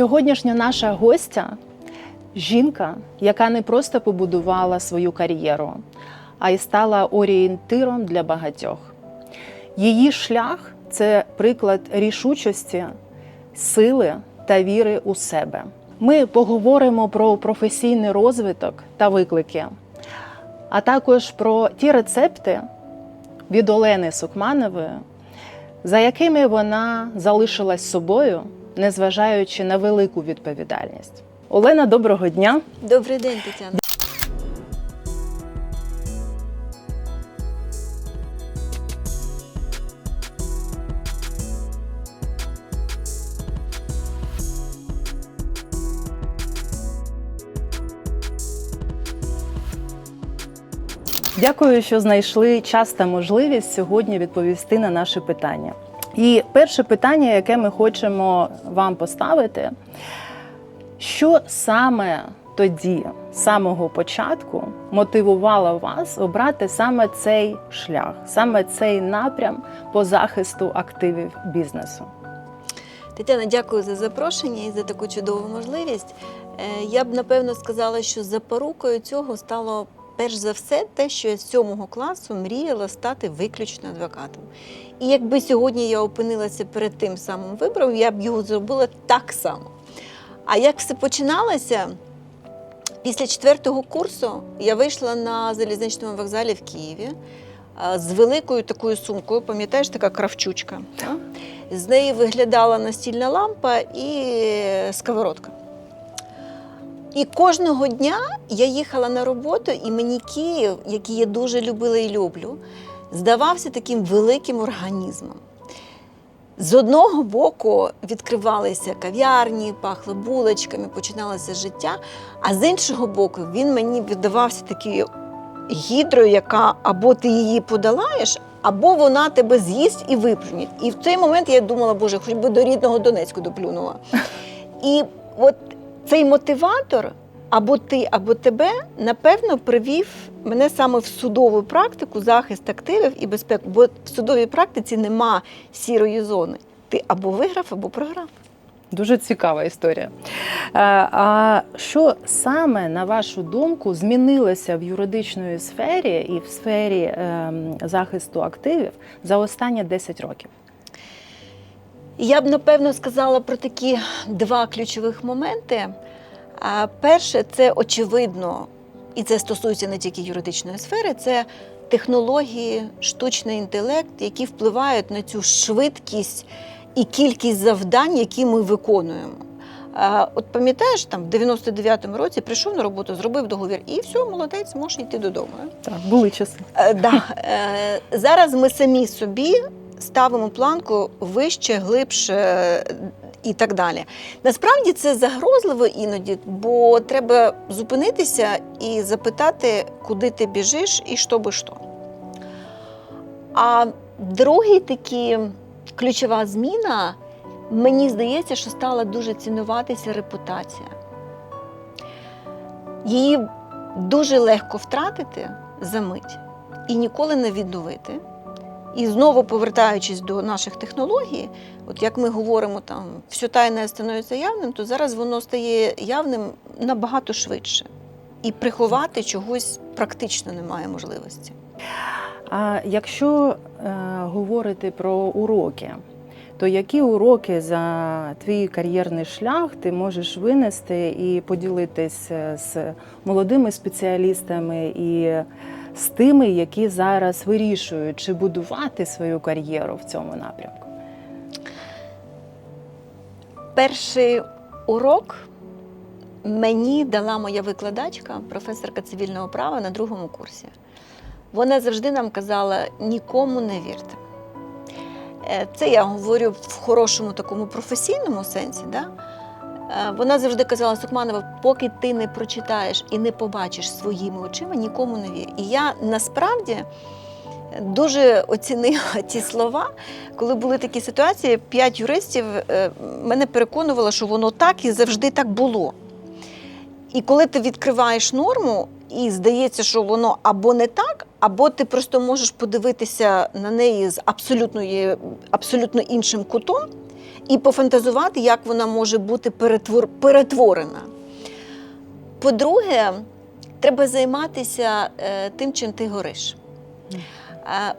Сьогоднішня наша гостя жінка, яка не просто побудувала свою кар'єру, а й стала орієнтиром для багатьох. Її шлях це приклад рішучості, сили та віри у себе. Ми поговоримо про професійний розвиток та виклики, а також про ті рецепти від Олени Сукманової, за якими вона залишилась собою, незважаючи на велику відповідальність. Олена, доброго дня! Добрий день, Тетяна. Дякую, що знайшли час та можливість сьогодні відповісти на наші питання. І перше питання, яке ми хочемо вам поставити, що саме тоді, з самого початку, мотивувало вас обрати саме цей шлях, саме цей напрям по захисту активів бізнесу? Тетяна, дякую за запрошення і за таку чудову можливість. Е, Я б напевно сказала, що запорукою цього стало перш за все те, що я з сьомого класу мріяла стати виключно адвокатом. І якби сьогодні я опинилася перед тим самим вибором, я б його зробила так само. А як все починалося? Після четвертого курсу я вийшла на залізничному вокзалі в Києві з великою такою сумкою, пам'ятаєш, така кравчучка. та? З неї виглядала настільна лампа і сковородка. І кожного дня я їхала на роботу, і мені Київ, який я дуже любила і люблю, здавався таким великим організмом. З одного боку відкривалися кав'ярні, пахло булочками, починалося життя, а з іншого боку, він мені віддавався такою гідрою, яка або ти її подолаєш, або вона тебе з'їсть і виплюне. І в цей момент я думала, боже, хоч би до рідного Донецьку доплюнула. І от цей мотиватор, або ти, або тебе, напевно, привів мене саме в судову практику, захист активів і безпеку. Бо в судовій практиці нема сірої зони. Ти або виграв, або програв. Дуже цікава історія. Е, А що саме, на вашу думку, змінилося в юридичної сфері і в сфері ем, захисту активів за останні 10 років? Я б напевно сказала про такі два ключових моменти. Перше, це очевидно, і це стосується не тільки юридичної сфери, це технології, штучний інтелект, які впливають на цю швидкість і кількість завдань, які ми виконуємо. От пам'ятаєш, там в 99-му році прийшов на роботу, зробив договір, і все, молодець, можеш йти додому. Так, були часи. Е, Да. Е, Зараз ми самі собі ставимо планку вище, глибше е, і так далі. Насправді це загрозливо іноді, бо треба зупинитися і запитати, куди ти біжиш і що би що. А другий такий ключова зміна, мені здається, що стала дуже цінуватися репутація. Її дуже легко втратити за мить і ніколи не відновити. І знову повертаючись до наших технологій, от як ми говоримо, там все тайне становиться явним, то зараз воно стає явним набагато швидше. І приховати чогось практично немає можливості. А якщо е, говорити про уроки, то які уроки за твій кар'єрний шлях ти можеш винести і поділитися з молодими спеціалістами і з тими, які зараз вирішують, чи будувати свою кар'єру в цьому напрямку? Перший урок мені дала моя викладачка, професорка цивільного права на другому курсі. Вона завжди нам казала: нікому не вірте. Е, Це я говорю в хорошому такому професійному сенсі. Да? Е, Вона завжди казала Сукманова, поки ти не прочитаєш і не побачиш своїми очима, нікому не вір. І я насправді дуже оцінила ті слова, коли були такі ситуації, п'ять юристів е, мене переконувало, що воно так і завжди так було. І коли ти відкриваєш норму, і здається, що воно або не так, або ти просто можеш подивитися на неї з абсолютно, абсолютно іншим кутом і пофантазувати, як вона може бути перетвор... перетворена. По-друге, треба займатися е, тим, чим ти гориш.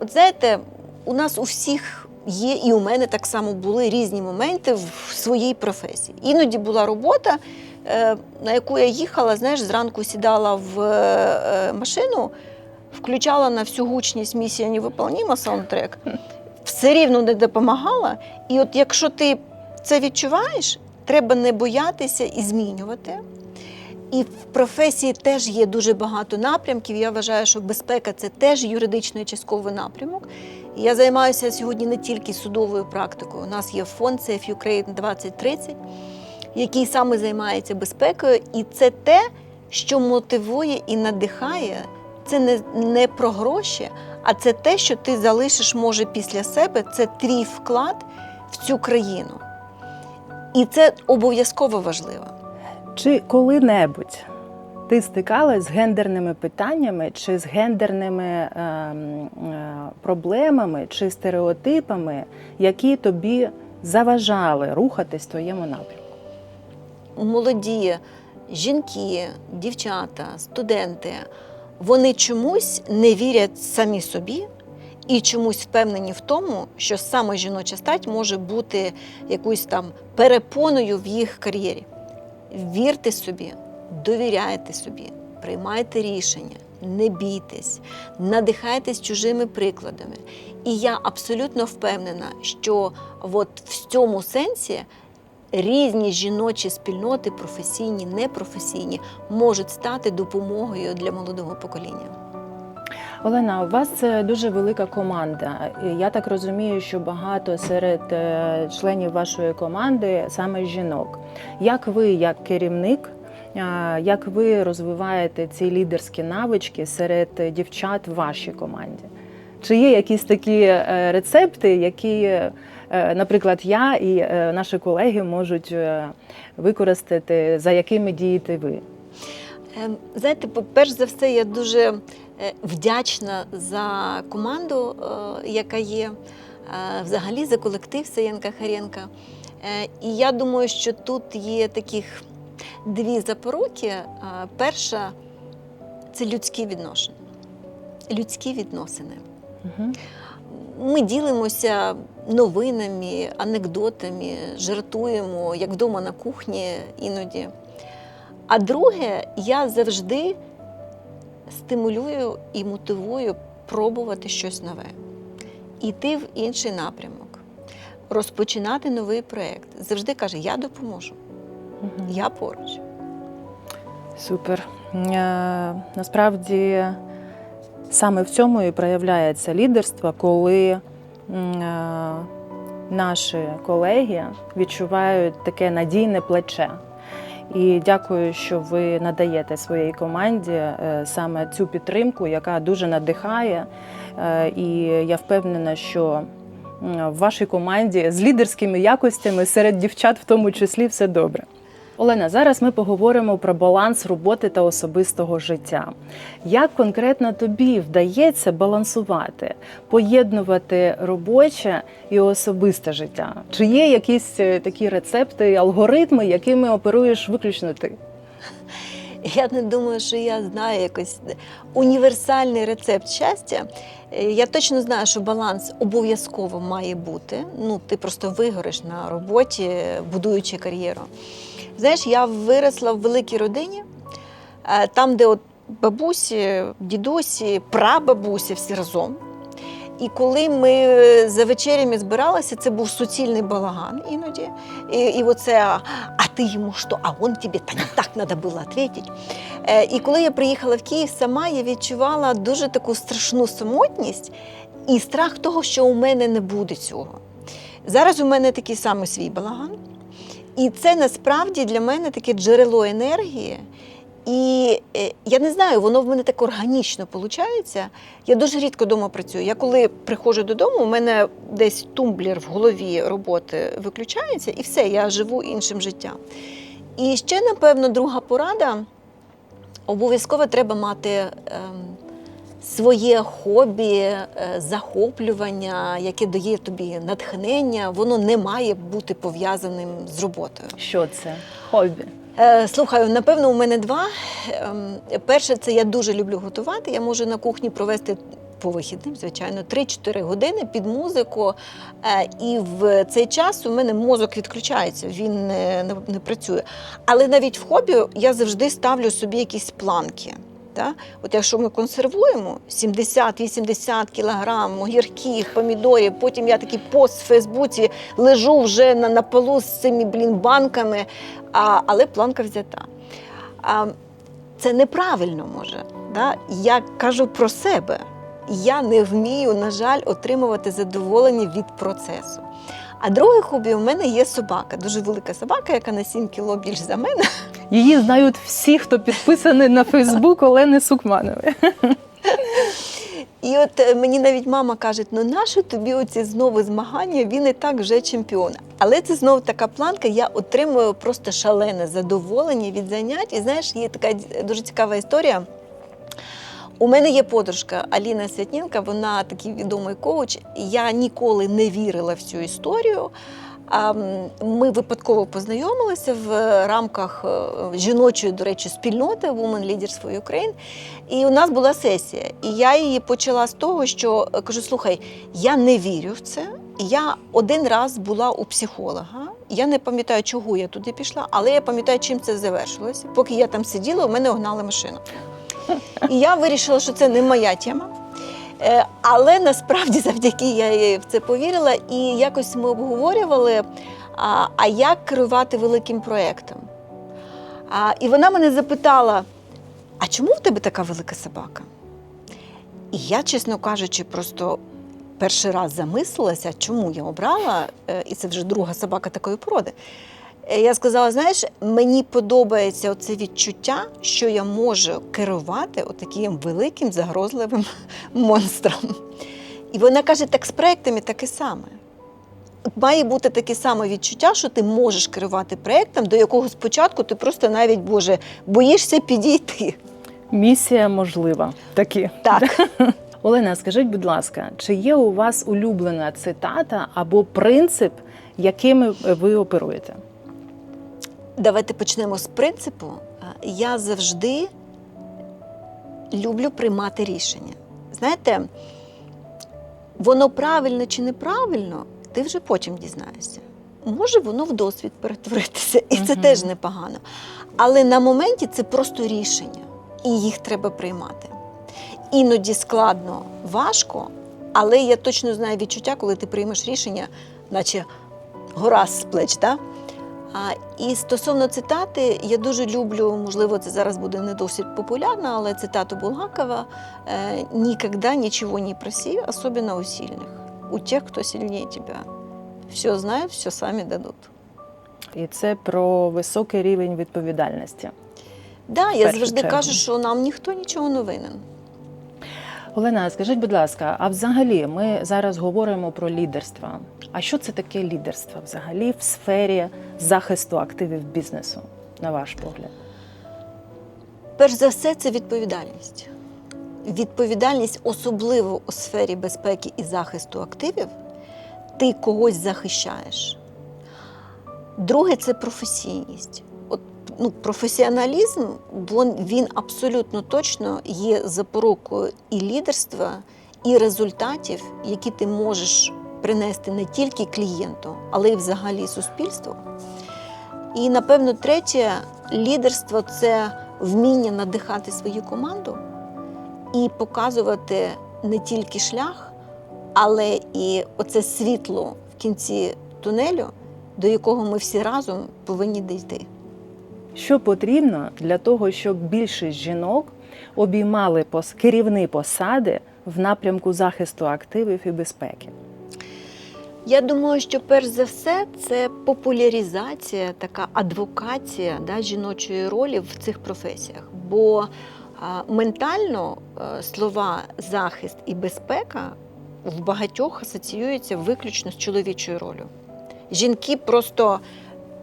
От знаєте, у нас у всіх є, і у мене так само були різні моменти в своїй професії. Іноді була робота, е, на яку я їхала, знаєш, зранку сідала в е, машину, включала на всю гучність місія невиполніма саундтрек, все рівно не допомагала. І от якщо ти це відчуваєш, треба не боятися і змінювати. І в професії теж є дуже багато напрямків. Я вважаю, що безпека це теж юридичний частковий напрямок. Я займаюся сьогодні не тільки судовою практикою. У нас є фонд Safe Ukraine 2030, який саме займається безпекою, і це те, що мотивує і надихає. Це не, не про гроші, а це те, що ти залишиш може після себе. Це твій вклад в цю країну. І це обов'язково важливо. Чи коли-небудь ти стикалась з гендерними питаннями, чи з гендерними е, е, проблемами, чи стереотипами, які тобі заважали рухатись в твоєму напрямку? молоді жінки, дівчата, студенти, вони чомусь не вірять самі собі і чомусь впевнені в тому, що саме жіноча стать може бути якоюсь там перепоною в їх кар'єрі. Вірте собі, довіряйте собі, приймайте рішення, не бійтесь, надихайтесь чужими прикладами. І я абсолютно впевнена, що от в цьому сенсі різні жіночі спільноти, професійні, непрофесійні, можуть стати допомогою для молодого покоління. Олена, у вас е, дуже велика команда. Я так розумію, що багато серед е, членів вашої команди саме жінок. Як ви, як керівник, як ви розвиваєте ці лідерські навички серед дівчат в вашій команді? Чи є якісь такі е, рецепти, які, е, наприклад, я і е, наші колеги можуть е, використати, за якими дієте ви? Ем, Знаєте, перш за все, я дуже е, вдячна за команду, е, яка є, е, взагалі за колектив Саєнка Харенка. Е, І я думаю, що тут є таких дві запоруки. Е, Перша це людські відношення. Людські відносини. Угу. Ми ділимося новинами, анекдотами, жартуємо, як вдома на кухні іноді. А друге, я завжди стимулюю і мотивую пробувати щось нове, іти в інший напрямок, розпочинати новий проєкт. Завжди каже: я допоможу, я поруч. Супер. Е, Насправді саме в цьому і проявляється лідерство, коли е, наші колеги відчувають таке надійне плече. І дякую, що ви надаєте своїй команді е, саме цю підтримку, яка дуже надихає. Е, І я впевнена, що в вашій команді з лідерськими якостями серед дівчат, в тому числі, все добре. Олена, зараз ми поговоримо про баланс роботи та особистого життя. Як конкретно тобі вдається балансувати, поєднувати робоче і особисте життя? Чи є якісь е, такі рецепти, алгоритми, якими оперуєш виключно ти? Я не думаю, що я знаю якось універсальний рецепт щастя. Е, Я точно знаю, що баланс обов'язково має бути. Ну, ти просто вигориш на роботі, будуючи кар'єру. Знаєш, я виросла в великій родині, е, там, де от бабусі, дідусі, прабабусі всі разом. І коли ми е, за вечерями збиралися, це був суцільний балаган іноді. І, і оце, а, ти йому що, а он тобі та так треба було відповідати. Е, і коли я приїхала в Київ сама, я відчувала дуже таку страшну самотність і страх того, що у мене не буде цього. Зараз у мене такий самий свій балаган. І це насправді для мене таке джерело енергії. І е, я не знаю, воно в мене так органічно виходить. Я дуже рідко вдома працюю. Я коли приходжу додому, у мене десь тумблер в голові роботи виключається, і все, я живу іншим життям. І ще, напевно, друга порада обов'язково треба мати ем, своє хобі, е, захоплювання, яке дає тобі натхнення, воно не має бути пов'язаним з роботою. Що це? Хобі. Е, Слухаю, напевно, у мене два. Ем, Перше, це я дуже люблю готувати. Я можу на кухні провести по вихідним, звичайно, 3-4 години під музику. Е, І в цей час у мене мозок відключається, він не, не, не працює. Але навіть в хобі я завжди ставлю собі якісь планки. Та? От якщо ми консервуємо 70-80 кілограм огірків, помідорів, потім я такий пост в Фейсбуці лежу вже на, на полу з цими блін, банками, а, але планка взята. А, це неправильно може. Да? Я кажу про себе. Я не вмію, на жаль, отримувати задоволення від процесу. А друге хобі у мене є собака, дуже велика собака, яка на 7 кіло більш за мене. Її знають всі, хто підписаний на Фейсбук Олени Сукманової. І от е, мені навіть мама каже: ну нащо тобі оці знову змагання? Він і так вже чемпіон. Але це знову така планка. Я отримую просто шалене задоволення від занять. І знаєш, є така дуже цікава історія. У мене є подружка Аліна Святнінка, вона такий відомий коуч. Я ніколи не вірила в цю історію. Ми випадково познайомилися в рамках е, жіночої, до речі, спільноти Women Leaders for Ukraine. І у нас була сесія. І я її почала з того, що е, кажу: слухай, я не вірю в це. Я один раз була у психолога. Я не пам'ятаю, чого я туди пішла, але я пам'ятаю, чим це завершилося. Поки я там сиділа, у мене огнали машину. І я вирішила, що це не моя тема. Е, Але насправді завдяки я їй в це повірила, і якось ми обговорювали, а, як керувати великим проєктом. І вона мене запитала: а чому в тебе така велика собака? І я, чесно кажучи, просто перший раз замислилася, чому я обрала, е, і це вже друга собака такої породи. Е, Я сказала: знаєш, мені подобається оце відчуття, що я можу керувати отаким великим загрозливим монстром. І вона каже: так з проектами таке саме. Має бути таке саме відчуття, що ти можеш керувати проектом, до якого спочатку ти просто навіть Боже боїшся підійти. Місія можлива. Такі. Так. Олена, скажіть, будь ласка, чи є у вас улюблена цитата або принцип, якими ви оперуєте? Давайте почнемо з принципу. Я завжди люблю приймати рішення. Знаєте, воно правильно чи неправильно, ти вже потім дізнаєшся. Може воно в досвід перетворитися, і це Мгм. теж непогано. Але на моменті це просто рішення, і їх треба приймати. Іноді складно, важко, але я точно знаю відчуття, коли ти приймеш рішення, наче гора з плеч. Да? І стосовно цитати, я дуже люблю, можливо, це зараз буде не досить популярно, але цитату Булгакова е, «Нікогда нічого не проси, особенно у сильних, у тих, хто сильніше тебе. Все знають, все самі дадуть». І це про високий рівень відповідальності. Да, я завжди чергу. кажу, що нам ніхто нічого не винен. Олена, скажіть, будь ласка, а взагалі ми зараз говоримо про лідерство. А що це таке лідерство взагалі в сфері захисту активів бізнесу, на ваш погляд? Перш за все, це відповідальність. Відповідальність, особливо у сфері безпеки і захисту активів, ти когось захищаєш. Друге це професійність. От, ну, професіоналізм він, він абсолютно точно є запорукою і лідерства, і результатів, які ти можеш принести не тільки клієнту, але й взагалі суспільству. І напевно, третє лідерство це вміння надихати свою команду і показувати не тільки шлях, але і оце світло в кінці тунелю, до якого ми всі разом повинні дійти. Що потрібно для того, щоб більшість жінок обіймали керівні посади в напрямку захисту активів і безпеки? Я думаю, що перш за все це популяризація, така адвокація да, жіночої ролі в цих професіях. Бо ментально е, слова захист і безпека в багатьох асоціюються виключно з чоловічою ролью. Жінки просто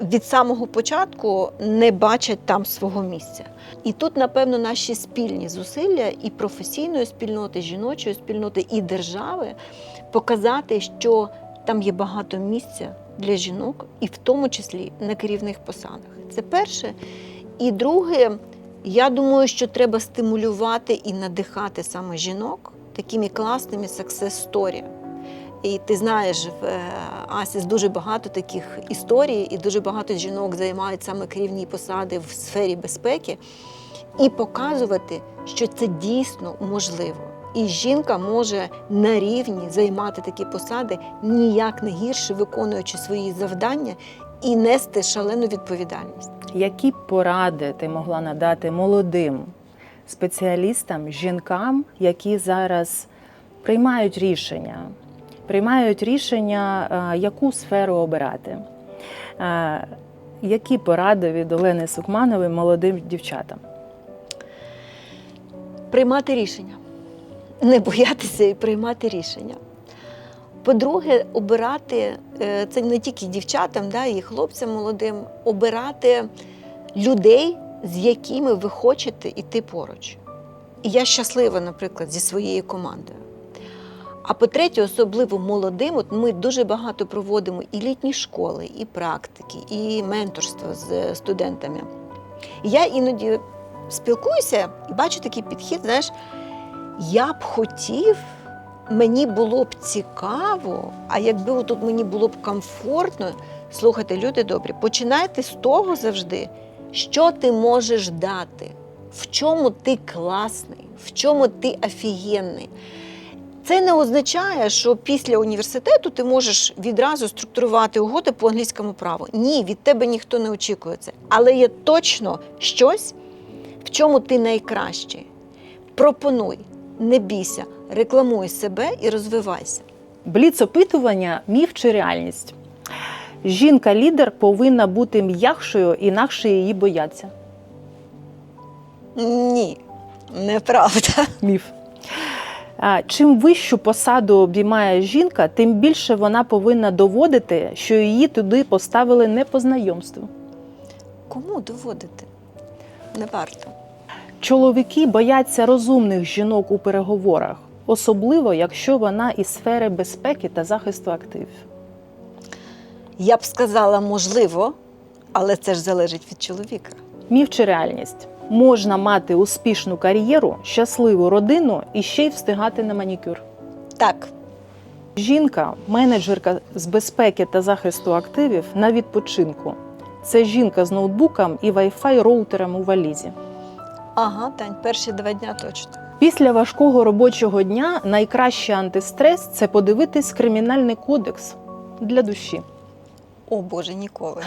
від самого початку не бачать там свого місця. І тут, напевно, наші спільні зусилля і професійної спільноти, жіночої спільноти, і держави показати, що там є багато місця для жінок, і в тому числі на керівних посадах. Це перше. І друге, я думаю, що треба стимулювати і надихати саме жінок такими класними success story. І ти знаєш, в е, Асіс дуже багато таких історій, і дуже багато жінок займають саме керівні посади в сфері безпеки, і показувати, що це дійсно можливо. І жінка може на рівні займати такі посади, ніяк не гірше виконуючи свої завдання і нести шалену відповідальність. Які поради ти могла надати молодим спеціалістам, жінкам, які зараз приймають рішення, приймають рішення, е, яку сферу обирати? Е, Які поради від Олени Сукманової молодим дівчатам? приймати рішення, не боятися і приймати рішення. По-друге, обирати е, це не тільки дівчатам, да, і хлопцям молодим, обирати людей, з якими ви хочете йти поруч. І я щаслива, наприклад, зі своєю командою. А по-третє, особливо молодим, от ми дуже багато проводимо і літні школи, і практики, і менторство з студентами. Я іноді спілкуюся і бачу такий підхід, знаєш, я б хотів, мені було б цікаво, а якби тут мені було б комфортно, слухайте, люди добрі, починайте з того завжди, що ти можеш дати, в чому ти класний, в чому ти офігенний. Це не означає, що після університету ти можеш відразу структурувати угоди по англійському праву. Ні, від тебе ніхто не очікує це. Але є точно щось, в чому ти найкращий. Пропонуй, не бійся, рекламуй себе і розвивайся. Бліц-опитування міф чи реальність? Жінка-лідер повинна бути м'якшою, інакше її бояться. Ні, неправда. Міф. Чим вищу посаду обіймає жінка, тим більше вона повинна доводити, що її туди поставили не по знайомству. Кому доводити? Не варто. Чоловіки бояться розумних жінок у переговорах, особливо якщо вона із сфери безпеки та захисту активів. Я б сказала, можливо, але це ж залежить від чоловіка. Міф чи реальність? Можна мати успішну кар'єру, щасливу родину і ще й встигати на манікюр. Так, Жінка, менеджерка з безпеки та захисту активів на відпочинку. Це жінка з ноутбуком і Wi-Fi роутером у валізі. Ага, Тань, перші два дня точно. Після важкого робочого дня найкращий антистрес це подивитись кримінальний кодекс для душі. О Боже, ніколи.